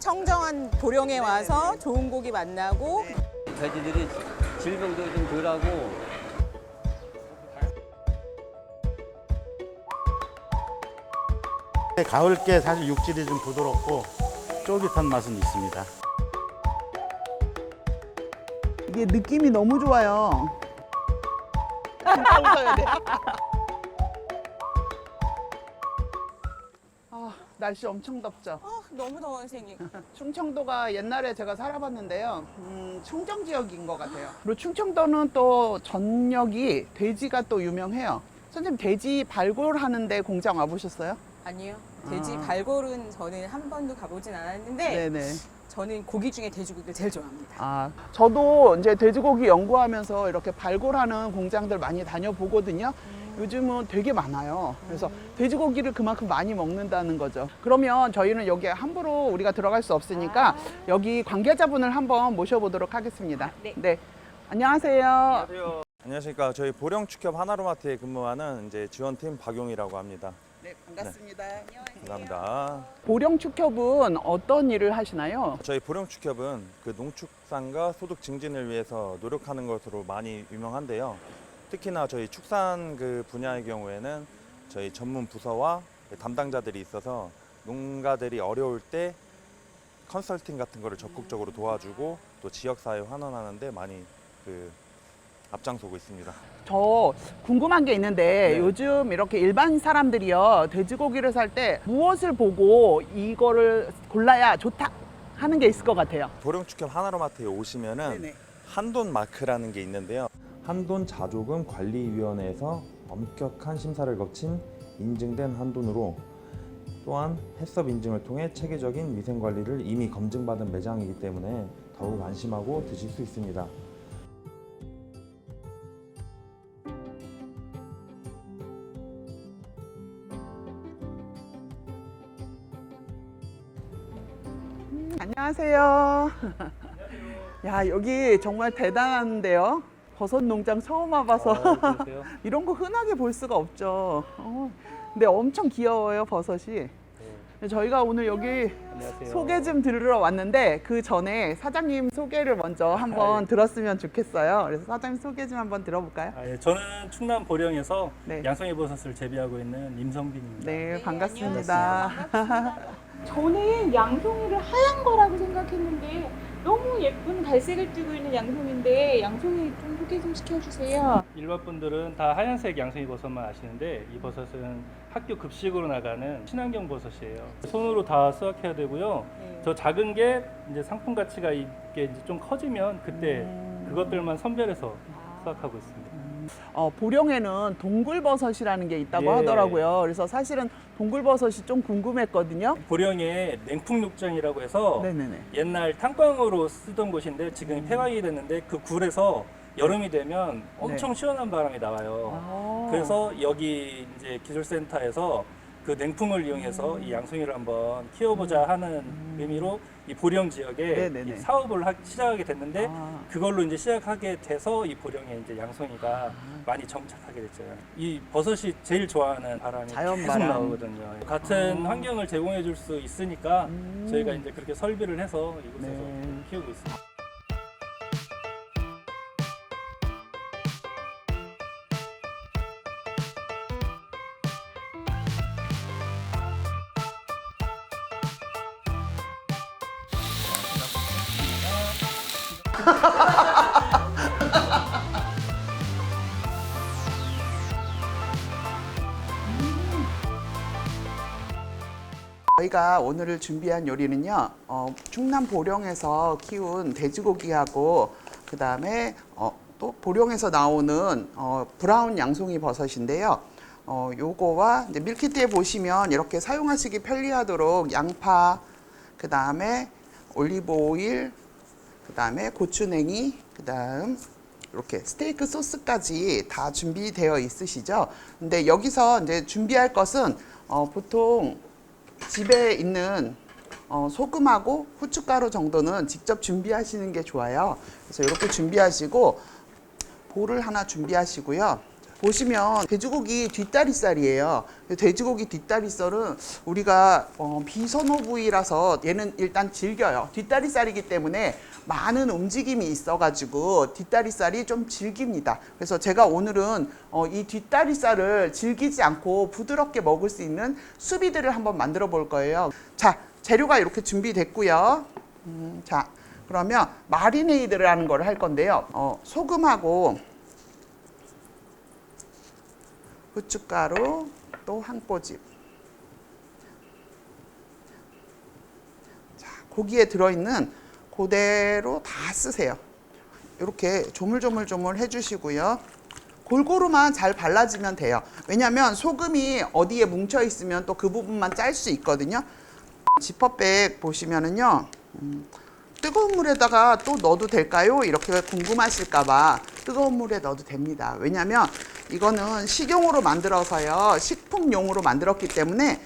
청정한 보령에 와서 좋은 고기 만나고 돼지들이 질병도 좀 덜하고 가을께 사실 육질이 좀 부드럽고 쫄깃한 맛은 있습니다. 이게 느낌이 너무 좋아요. 진짜 웃어야 돼. 날씨 엄청 덥죠. 어, 너무 더운 선생님. 충청도가 옛날에 제가 살아봤는데요. 음, 충청 지역인 것 같아요. 그리고 충청도는 또 전역이 돼지가 또 유명해요. 선생님 돼지 발굴하는데 공장 와보셨어요? 아니요. 돼지 아. 발골은 저는 한 번도 가보진 않았는데 네네. 저는 고기 중에 돼지고기를 제일 좋아합니다. 아, 저도 이제 돼지고기 연구하면서 이렇게 발굴하는 공장들 많이 다녀보거든요. 요즘은 되게 많아요. 그래서 돼지고기를 그만큼 많이 먹는다는 거죠. 그러면 저희는 여기에 함부로 우리가 들어갈 수 없으니까 여기 관계자분을 한번 모셔보도록 하겠습니다. 네. 안녕하세요. 안녕하세요. 안녕하십니까. 저희 보령축협 하나로마트에 근무하는 이제 지원팀 박용이라고 합니다. 네, 반갑습니다. 감사합니다. 보령축협은 어떤 일을 하시나요? 저희 보령축협은 그 농축산과 소득 증진을 위해서 노력하는 것으로 많이 유명한데요. 특히나 저희 축산 그 분야의 경우에는 저희 전문 부서와 담당자들이 있어서 농가들이 어려울 때 컨설팅 같은 거를 적극적으로 도와주고 또 지역사회 환원하는데 많이 그 앞장서고 있습니다. 저 궁금한 게 있는데 네. 요즘 이렇게 일반 사람들이요 돼지고기를 살 때 무엇을 보고 이거를 골라야 좋다 하는 게 있을 것 같아요. 보령축협 하나로마트에 오시면은 한돈 마크라는 게 있는데요. 한돈 자조금 관리위원회에서 엄격한 심사를 거친 인증된 한돈으로 또한 해썹 인증을 통해 체계적인 위생 관리를 이미 검증받은 매장이기 때문에 더욱 안심하고 드실 수 있습니다. 안녕하세요. 야 여기 정말 대단한데요. 버섯 농장 처음 와봐서 이런 거 흔하게 볼 수가 없죠. 어, 근데 엄청 귀여워요 버섯이. 저희가 오늘 여기 소개 좀 들으러 왔는데 그 전에 사장님 소개를 먼저 한번 들었으면 좋겠어요. 그래서 사장님 소개 좀 한번 들어볼까요? 아, 예. 저는 충남 보령에서 네. 양송이 버섯을 재배하고 있는 임성빈입니다. 네 반갑습니다. 저는 양송이를 하얀 거라고 생각했는데 너무 예쁜 갈색을 띠고 있는 양송인데 양송이 좀 소개 좀 시켜주세요. 일반 분들은 다 하얀색 양송이 버섯만 아시는데 이 버섯은 학교 급식으로 나가는 친환경 버섯이에요. 손으로 다 수확해야 되고요. 네. 저 작은 게 이제 상품 가치가 이게 이제 좀 커지면 그때 음. 그것들만 선별해서 수확하고 있습니다. 어, 보령에는 동굴버섯이라는 게 있다고 예. 하더라고요. 그래서 사실은 동굴버섯이 좀 궁금했거든요. 보령에 냉풍육장이라고 해서 네네네. 옛날 탄광으로 쓰던 곳인데 지금 폐광이 됐는데 그 굴에서 여름이 되면 엄청 시원한 바람이 나와요. 아. 그래서 여기 이제 기술센터에서 그 냉풍을 이용해서 이 양송이를 한번 키워보자 하는 의미로 이 보령 지역에 음. 네네네. 이 사업을 하- 시작하게 됐는데 아. 그걸로 이제 시작하게 돼서 이 보령에 이제 양송이가 많이 정착하게 됐죠. 이 버섯이 제일 좋아하는 바람이 자연 계속 바람. 나오거든요. 같은 아. 환경을 제공해 줄 수 있으니까 음. 저희가 이제 그렇게 설비를 해서 이곳에서 네. 키우고 있습니다. 저희가 오늘 준비한 요리는요, 어, 충남 보령에서 키운 돼지고기하고 그 다음에 어, 또 보령에서 나오는 어, 브라운 양송이 버섯인데요. 어, 요거와 이제 밀키트에 보시면 이렇게 사용하시기 편리하도록 양파, 그 다음에 올리브 오일, 그 다음에 고추냉이, 그 다음 이렇게 스테이크 소스까지 다 준비되어 있으시죠. 근데 여기서 이제 준비할 것은 어, 보통 집에 있는 어, 소금하고 후춧가루 정도는 직접 준비하시는 게 좋아요. 그래서 이렇게 준비하시고 볼을 하나 준비하시고요. 보시면 돼지고기 뒷다리살이에요. 돼지고기 뒷다리살은 우리가 어, 비선호 부위라서 얘는 일단 질겨요. 뒷다리살이기 때문에 많은 움직임이 있어가지고 뒷다리살이 좀 질깁니다. 그래서 제가 오늘은 어, 이 뒷다리살을 질기지 않고 부드럽게 먹을 수 있는 수비들을 한번 만들어 볼 거예요. 자, 재료가 이렇게 준비됐고요. 음, 자, 그러면 마리네이드를 하는 걸 할 건데요. 어, 소금하고 후춧가루 또 한 꼬집. 자, 고기에 들어있는 그대로 다 쓰세요. 이렇게 조물조물조물 해주시고요. 골고루만 잘 발라지면 돼요. 왜냐하면 소금이 어디에 뭉쳐 있으면 또 그 부분만 짤 수 있거든요. 지퍼백 보시면은요. 음, 뜨거운 물에다가 또 넣어도 될까요? 이렇게 궁금하실까봐 뜨거운 물에 넣어도 됩니다. 왜냐하면 이거는 식용으로 만들어서요. 식품용으로 만들었기 때문에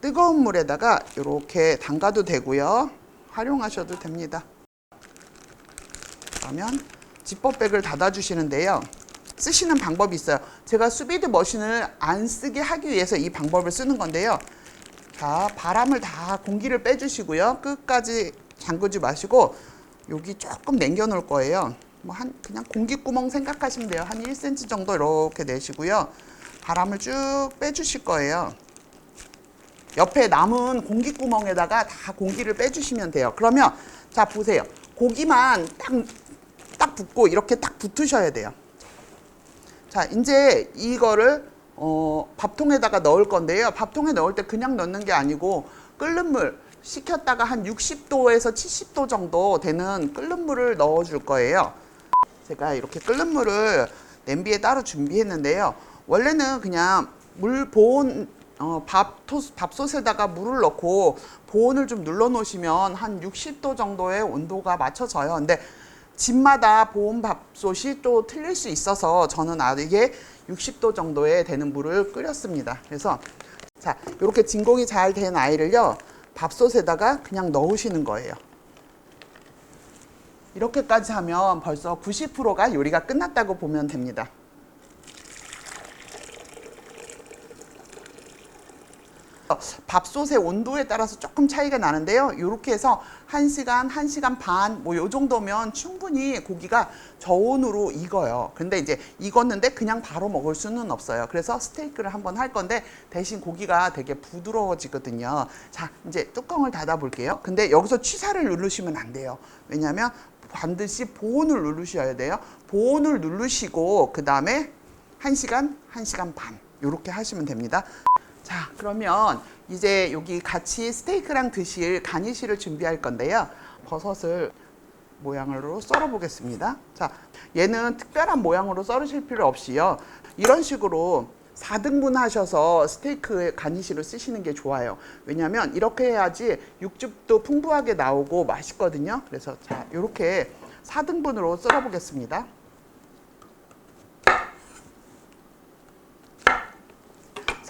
뜨거운 물에다가 이렇게 담가도 되고요. 활용하셔도 됩니다. 그러면 지퍼백을 닫아주시는데요. 쓰시는 방법이 있어요. 제가 수비드 머신을 안 쓰게 하기 위해서 이 방법을 쓰는 건데요. 자, 바람을 다 공기를 빼주시고요. 끝까지 잠그지 마시고 여기 조금 남겨 놓을 거예요. 뭐 한 그냥 공기 구멍 생각하시면 돼요. 한 1cm 정도 이렇게 내시고요. 바람을 쭉 빼주실 거예요. 옆에 남은 공기 구멍에다가 다 공기를 빼주시면 돼요. 그러면 자 보세요. 고기만 딱, 딱 붙고 이렇게 딱 붙으셔야 돼요. 자 이제 이거를 어, 밥통에다가 넣을 건데요. 밥통에 넣을 때 그냥 넣는 게 아니고 끓는 물 식혔다가 한 60도에서 70도 정도 되는 끓는 물을 넣어 줄 거예요. 제가 이렇게 끓는 물을 냄비에 따로 준비했는데요. 원래는 그냥 물 보온 어, 밥토, 밥솥에다가 물을 넣고 보온을 좀 눌러 놓으시면 한 60도 정도의 온도가 맞춰져요. 근데 집마다 보온 밥솥이 또 틀릴 수 있어서 저는 아예 60도 정도에 되는 물을 끓였습니다. 그래서 자 이렇게 진공이 잘 된 아이를요 밥솥에다가 그냥 넣으시는 거예요. 이렇게까지 하면 벌써 90%가 요리가 끝났다고 보면 됩니다. 밥솥의 온도에 따라서 조금 차이가 나는데요. 이렇게 해서 1시간, 1시간 반, 뭐 요 정도면 충분히 고기가 저온으로 익어요. 근데 이제 익었는데 그냥 바로 먹을 수는 없어요. 그래서 스테이크를 한번 할 건데 대신 고기가 되게 부드러워지거든요. 자, 이제 뚜껑을 닫아 볼게요. 근데 여기서 취사를 누르시면 안 돼요. 왜냐면 반드시 보온을 누르셔야 돼요. 보온을 누르시고 그 다음에 1시간, 1시간 반 요렇게 하시면 됩니다. 자, 그러면 이제 여기 같이 스테이크랑 드실 가니쉬를 준비할 건데요. 버섯을 모양으로 썰어 보겠습니다. 자, 얘는 특별한 모양으로 썰으실 필요 없이요. 이런 식으로 4등분 하셔서 스테이크 가니쉬를 쓰시는 게 좋아요. 왜냐면 이렇게 해야지 육즙도 풍부하게 나오고 맛있거든요. 그래서 자, 이렇게 4등분으로 썰어 보겠습니다.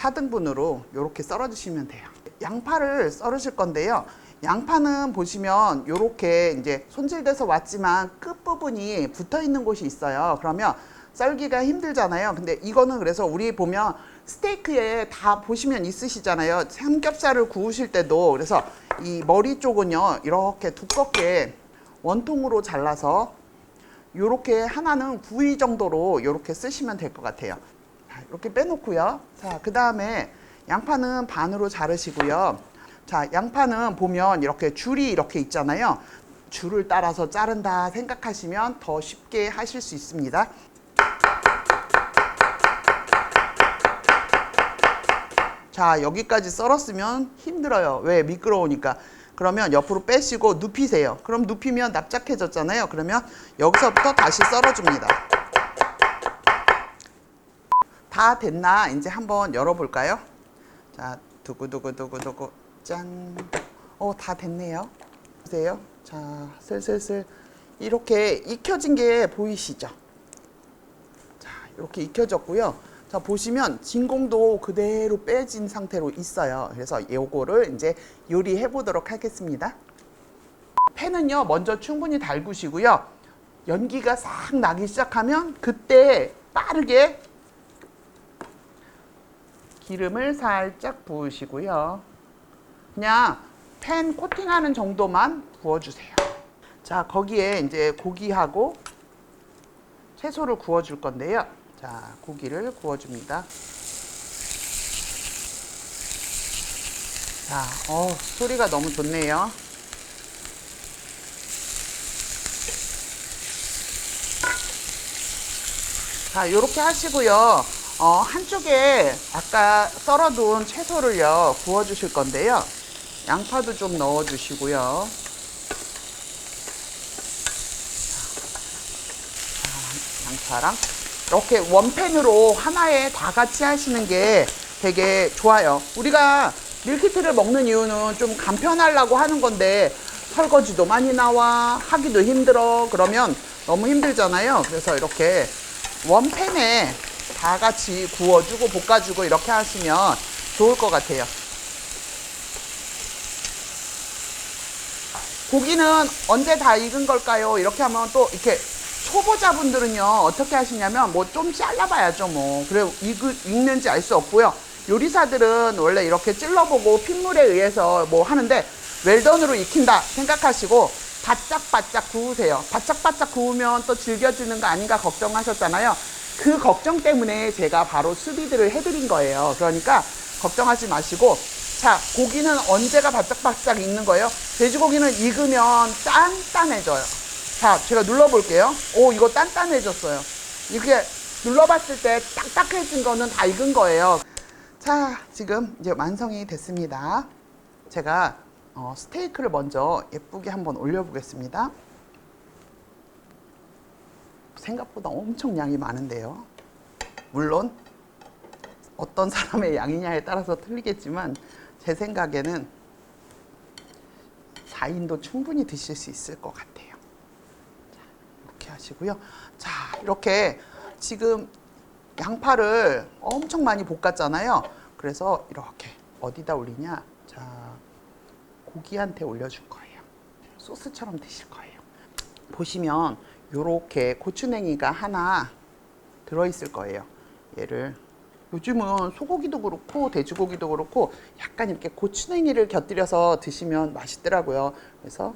사등분으로 이렇게 썰어주시면 돼요. 양파를 썰으실 건데요. 양파는 보시면 이렇게 이제 손질돼서 왔지만 끝부분이 붙어 있는 곳이 있어요. 그러면 썰기가 힘들잖아요. 근데 이거는 그래서 우리 보면 스테이크에 다 보시면 있으시잖아요. 삼겹살을 구우실 때도 그래서 이 머리 쪽은요 이렇게 두껍게 원통으로 잘라서 요렇게 하나는 9위 정도로 요렇게 쓰시면 될 것 같아요. 자, 이렇게 빼놓고요. 자, 그 다음에 양파는 반으로 자르시고요. 자, 양파는 보면 이렇게 줄이 이렇게 있잖아요. 줄을 따라서 자른다 생각하시면 더 쉽게 하실 수 있습니다. 자, 여기까지 썰었으면 힘들어요. 왜? 미끄러우니까. 그러면 옆으로 빼시고 눕히세요. 그럼 눕히면 납작해졌잖아요. 그러면 여기서부터 다시 썰어줍니다. 다 됐나? 이제 한번 열어볼까요? 자, 두구두구두구두구 짠. 어, 다 됐네요. 보세요. 자, 슬슬슬 이렇게 익혀진 게 보이시죠? 자, 이렇게 익혀졌고요. 자, 보시면 진공도 그대로 빼진 상태로 있어요. 그래서 요거를 이제 요리해 보도록 하겠습니다. 팬은요, 먼저 충분히 달구시고요. 연기가 싹 나기 시작하면 그때 빠르게 기름을 살짝 부으시고요. 그냥 팬 코팅하는 정도만 부어주세요. 자, 거기에 이제 고기하고 채소를 구워줄 건데요. 자, 고기를 구워줍니다. 자, 어, 소리가 너무 좋네요. 자, 이렇게 하시고요. 어, 한쪽에 아까 썰어둔 채소를요, 구워 주실 건데요. 양파도 좀 넣어 주시고요. 자, 양파랑 이렇게 원팬으로 하나에 다 같이 하시는 게 되게 좋아요. 우리가 밀키트를 먹는 이유는 좀 간편하려고 하는 건데 설거지도 많이 나와 하기도 힘들어 그러면 너무 힘들잖아요. 그래서 이렇게 원팬에 다 같이 구워주고 볶아주고 이렇게 하시면 좋을 것 같아요. 고기는 언제 다 익은 걸까요? 이렇게 하면 또 이렇게 초보자분들은요 어떻게 하시냐면 뭐 좀 잘라봐야죠 뭐 그래 익, 익는지 알 수 없고요 요리사들은 원래 이렇게 찔러보고 핏물에 의해서 뭐 하는데 웰던으로 익힌다 생각하시고 바짝바짝 구우세요 바짝바짝 구우면 또 질겨지는 거 아닌가 걱정하셨잖아요 그 걱정 때문에 제가 바로 수비드를 해드린 거예요 그러니까 걱정하지 마시고 자 고기는 언제가 바짝바짝 익는 거예요 돼지고기는 익으면 단단해져요 자, 제가 눌러볼게요. 오, 이거 단단해졌어요. 이렇게 눌러봤을 때 딱딱해진 거는 다 익은 거예요. 자, 지금 이제 완성이 됐습니다. 제가 어, 스테이크를 먼저 예쁘게 한번 올려보겠습니다. 생각보다 엄청 양이 많은데요. 물론 어떤 사람의 양이냐에 따라서 틀리겠지만 제 생각에는 4인도 충분히 드실 수 있을 것 같아요. 이렇게 하시고요. 자, 이렇게 지금 양파를 엄청 많이 볶았잖아요. 그래서 이렇게 어디다 올리냐? 자, 고기한테 올려줄 거예요. 소스처럼 드실 거예요. 보시면 이렇게 고추냉이가 하나 들어있을 거예요. 얘를 요즘은 소고기도 그렇고 돼지고기도 그렇고 약간 이렇게 고추냉이를 곁들여서 드시면 맛있더라고요. 그래서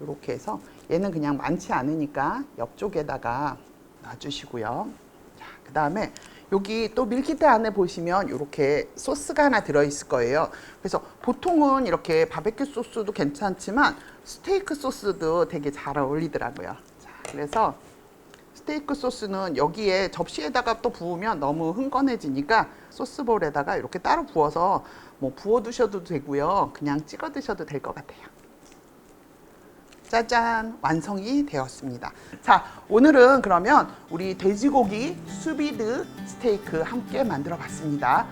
이렇게 해서 얘는 그냥 많지 않으니까 옆쪽에다가 놔주시고요. 자, 그 다음에 여기 또 밀키트 안에 보시면 이렇게 소스가 하나 들어있을 거예요. 그래서 보통은 이렇게 바베큐 소스도 괜찮지만 스테이크 소스도 되게 잘 어울리더라고요. 자, 그래서 스테이크 소스는 여기에 접시에다가 또 부으면 너무 흥건해지니까 소스볼에다가 이렇게 따로 부어서 뭐 부어 두셔도 되고요. 그냥 찍어 드셔도 될 것 같아요. 짜잔 완성이 되었습니다. 자 오늘은 그러면 우리 돼지고기 수비드 스테이크 함께 만들어 봤습니다.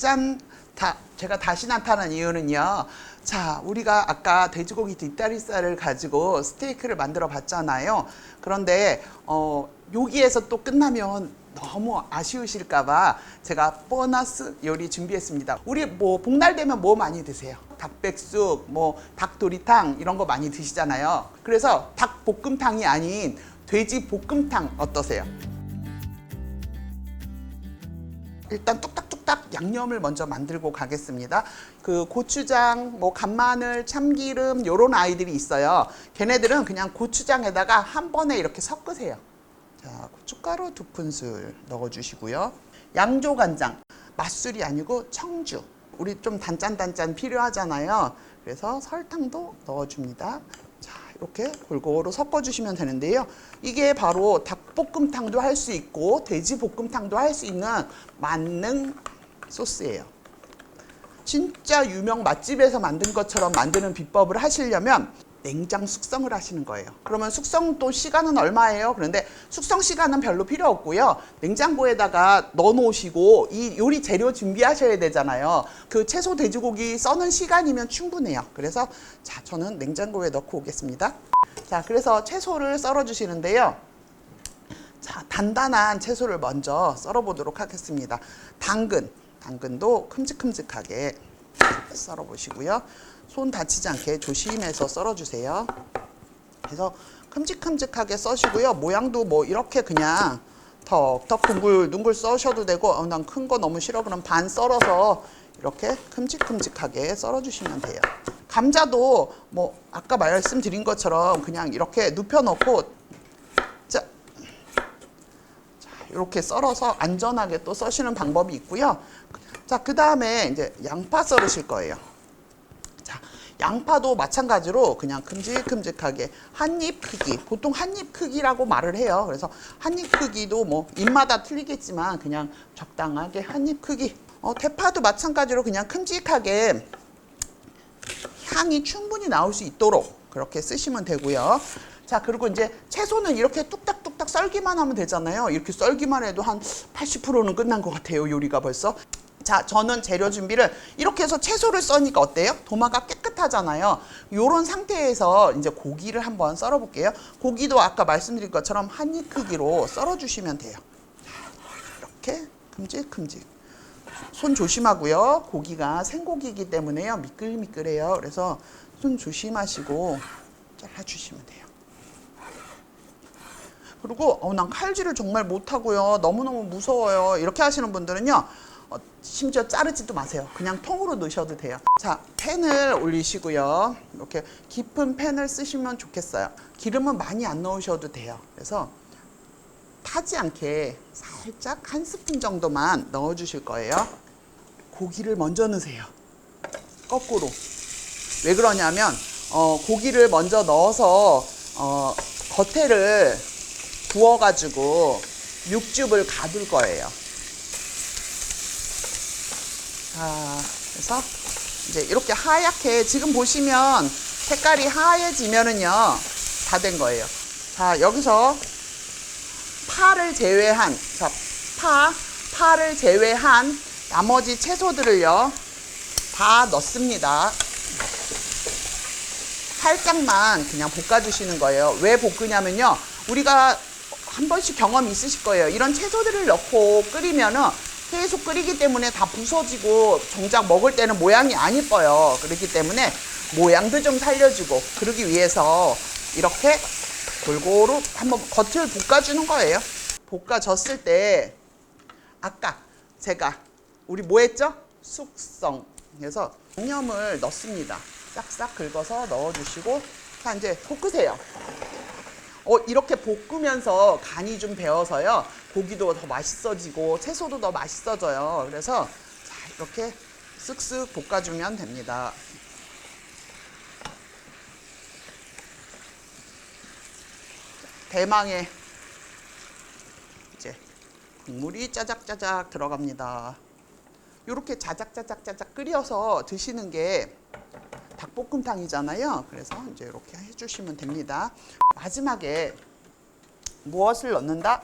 짠! 다, 제가 다시 나타난 이유는요. 자, 우리가 아까 돼지고기 뒷다리살을 가지고 스테이크를 만들어 봤잖아요. 그런데, 어, 여기에서 또 끝나면 너무 아쉬우실까봐 제가 보너스 요리 준비했습니다. 우리 뭐, 복날 되면 뭐 많이 드세요? 닭백숙, 뭐, 닭도리탕 이런 거 많이 드시잖아요. 그래서 닭볶음탕이 아닌 돼지 볶음탕 어떠세요? 일단 뚝딱뚝 딱 양념을 먼저 만들고 가겠습니다. 그 고추장, 뭐 간마늘, 참기름 요런 아이들이 있어요. 걔네들은 그냥 고추장에다가 한 번에 이렇게 섞으세요. 자, 고춧가루 두 큰술 넣어주시고요. 양조간장, 맛술이 아니고 청주. 우리 좀 단짠단짠 필요하잖아요. 그래서 설탕도 넣어줍니다. 자, 이렇게 골고루 섞어주시면 되는데요. 이게 바로 닭볶음탕도 할 수 있고 돼지볶음탕도 할 수 있는 만능 소스예요. 진짜 유명 맛집에서 만든 것처럼 만드는 비법을 하시려면 냉장 숙성을 하시는 거예요. 그러면 숙성 또 시간은 얼마예요? 그런데 숙성 시간은 별로 필요 없고요. 냉장고에다가 넣어 놓으시고 이 요리 재료 준비하셔야 되잖아요. 그 채소 돼지고기 써는 시간이면 충분해요. 그래서 자, 저는 냉장고에 넣고 오겠습니다. 자, 그래서 채소를 썰어 주시는데요. 자, 단단한 채소를 먼저 썰어 보도록 하겠습니다. 당근, 당근도 큼직큼직하게 썰어 보시고요. 손 다치지 않게 조심해서 썰어 주세요. 그래서 큼직큼직하게 써시고요. 모양도 뭐 이렇게 그냥 턱턱 둥글 둥글 써셔도 되고 어, 난 큰 거 너무 싫어 그럼 반 썰어서 이렇게 큼직큼직하게 썰어 주시면 돼요. 감자도 뭐 아까 말씀드린 것처럼 그냥 이렇게 눕혀 놓고 자, 자 이렇게 썰어서 안전하게 또 써시는 방법이 있고요. 자, 그 다음에 이제 양파 썰으실 거예요. 자, 양파도 마찬가지로 그냥 큼직큼직하게 한 입 크기, 보통 한 입 크기라고 말을 해요. 그래서 한 입 크기도 뭐 입마다 틀리겠지만 그냥 적당하게 한 입 크기. 어, 대파도 마찬가지로 그냥 큼직하게 향이 충분히 나올 수 있도록 그렇게 쓰시면 되고요. 자, 그리고 이제 채소는 이렇게 뚝딱뚝딱 썰기만 하면 되잖아요. 이렇게 썰기만 해도 한 80%는 끝난 것 같아요. 요리가 벌써. 자, 저는 재료 준비를 이렇게 해서 채소를 써니까 어때요? 도마가 깨끗하잖아요. 요런 상태에서 이제 고기를 한번 썰어 볼게요. 고기도 아까 말씀드린 것처럼 한 입 크기로 썰어 주시면 돼요. 이렇게 큼직큼직. 손 조심하고요. 고기가 생고기이기 때문에요. 미끌미끌해요. 그래서 손 조심하시고 잘라 주시면 돼요. 그리고 어, 난 칼질을 정말 못하고요. 너무너무 무서워요. 이렇게 하시는 분들은요. 어, 심지어 자르지도 마세요. 그냥 통으로 넣으셔도 돼요. 자, 팬을 올리시고요. 이렇게 깊은 팬을 쓰시면 좋겠어요. 기름은 많이 안 넣으셔도 돼요. 그래서 타지 않게 살짝 한 스푼 정도만 넣어 주실 거예요. 고기를 먼저 넣으세요. 거꾸로. 왜 그러냐면 어, 고기를 먼저 넣어서 어, 겉에를 구워가지고 육즙을 가둘 거예요. 자, 그래서 이제 이렇게 하얗게 지금 보시면 색깔이 하얘지면은요 다 된 거예요. 자 여기서 파를 제외한 자, 파 파를 제외한 나머지 채소들을요 다 넣습니다. 살짝만 그냥 볶아주시는 거예요. 왜 볶으냐면요. 우리가 한 번씩 경험 있으실 거예요. 이런 채소들을 넣고 끓이면은 계속 끓이기 때문에 다 부서지고 정작 먹을 때는 모양이 안 이뻐요. 그렇기 때문에 모양도 좀 살려주고 그러기 위해서 이렇게 골고루 한번 겉을 볶아주는 거예요. 볶아졌을 때 아까 제가 우리 뭐 했죠? 숙성. 그래서 양념을 넣습니다. 싹싹 긁어서 넣어주시고 자 이제 볶으세요. 어, 이렇게 볶으면서 간이 좀 배어서요. 고기도 더 맛있어지고 채소도 더 맛있어져요. 그래서 자, 이렇게 쓱쓱 볶아주면 됩니다. 대망의 이제 국물이 짜작짜작 들어갑니다. 이렇게 자작자작자작 끓여서 드시는 게 닭볶음탕이잖아요. 그래서 이제 이렇게 해주시면 됩니다. 마지막에 무엇을 넣는다?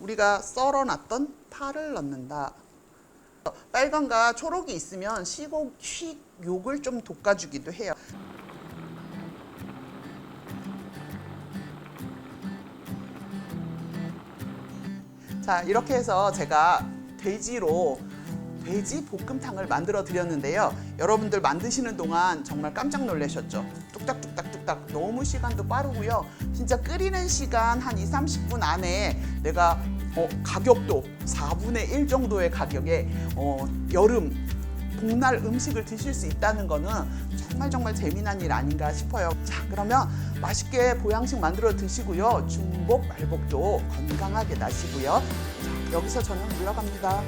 우리가 썰어놨던 파를 넣는다. 빨간과 초록이 있으면 시고, 식욕을 좀 돋궈주기도 해요. 자 이렇게 해서 제가 돼지로 돼지 볶음탕을 만들어 드렸는데요. 여러분들 만드시는 동안 정말 깜짝 놀라셨죠? 뚝딱뚝딱뚝딱 너무 시간도 빠르고요. 진짜 끓이는 시간 한 2, 30분 안에 내가 어, 가격도 4분의 1 정도의 가격에 어, 여름 복날 음식을 드실 수 있다는 거는 정말 정말 재미난 일 아닌가 싶어요. 자, 그러면 맛있게 보양식 만들어 드시고요. 중복 말복도 건강하게 나시고요. 자, 여기서 저는 물러갑니다.